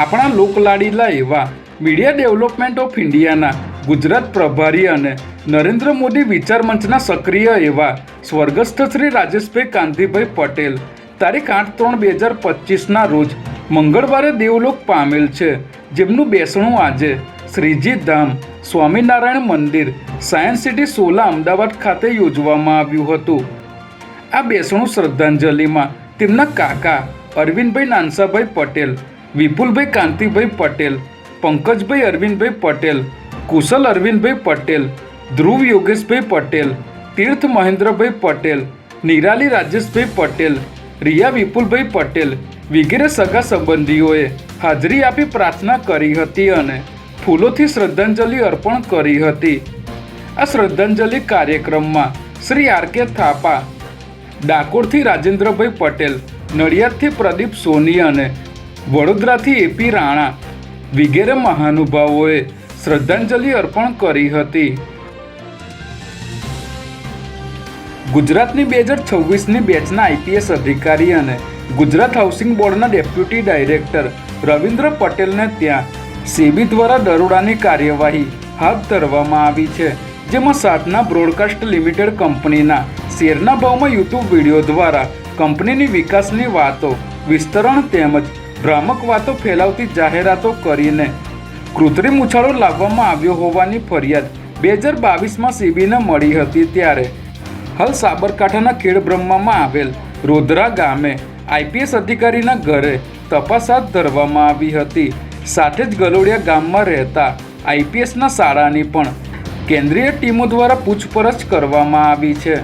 આપણા લોકલાડીલા એવા media development of ઇન્ડિયાના ગુજરાત પ્રભારી અને નરેન્દ્ર મોદી વિચાર મંચના સક્રિય એવા સ્વર્ગસ્થ શ્રી રાજેશભાઈ કાંતિભાઈ પટેલ તારીખ આઠ ત્રણ બે હજાર પચીસના રોજ મંગળવારે દેવલોક પામેલ છે. જેમનું બેસણું આજે શ્રીજી ધામ સ્વામિનારાયણ મંદિર સાયન્સ સિટી સોલા અમદાવાદ ખાતે યોજવામાં આવ્યું હતું. આ બેસણું શ્રદ્ધાંજલિમાં તેમના કાકા અરવિંદભાઈ નાનસાભાઈ પટેલ વિપુલભાઈ કાંતિભાઈ પટેલ, પંકજભાઈ અરવિંદભાઈ પટેલ, કુશલ અરવિંદભાઈ પટેલ, ધ્રુવ યોગેશભાઈ પટેલ, તીર્થ મહેન્દ્રભાઈ પટેલ, નિરાલી રાજેશભાઈ પટેલ, રિયા વિપુલભાઈ પટેલ વગેરે સગા સંબંધીઓએ હાજરી આપી પ્રાર્થના કરી હતી અને ફૂલોથી શ્રદ્ધાંજલિ અર્પણ કરી હતી. આ શ્રદ્ધાંજલિ કાર્યક્રમમાં શ્રી આર કે થાપા, ડાકોરથી રાજેન્દ્રભાઈ પટેલ, નડિયાદથી પ્રદીપ સોની અને વડોદરાથી એપી રાણા વગેરે મહાનુભાવોએ શ્રદ્ધાંજલિ અર્પણ કરી હતી. ગુજરાતની બે હજાર છવ્વીસની બેચના આઈપીએસ અધિકારી અને ગુજરાત હાઉસિંગ બોર્ડના ડેપ્યુટી ડાયરેક્ટર રવિન્દ્ર પટેલને ત્યાં સેબી દ્વારા દરોડાની કાર્યવાહી હાથ ધરવામાં આવી છે, જેમાં સાધના બ્રોડકાસ્ટ લિમિટેડ કંપનીના શેરના ભાવમાં યુટ્યુબ વીડિયો દ્વારા કંપનીની વિકાસની વાતો, વિસ્તરણ તેમજ ભ્રામક વાતો ફેલાવતી જાહેરાતો કરીને. કૃત્રિમ ઉછાળો લાવવામાં આવ્યો હોવાની ફરિયાદ બે હજાર બાવીસમાં સીબીને મળી હતી ત્યારે. હાલ સાબરકાંઠાના ખેડબ્રહ્મામાં આવેલ રોધરા ગામે આઈપીએસ અધિકારીના ઘરે તપાસ હાથ ધરવામાં આવી હતી. સાથે જ ગલોડિયા ગામમાં રહેતા આઈપીએસના શાળાની પણ કેન્દ્રીય ટીમો દ્વારા પૂછપરછ કરવામાં આવી છે.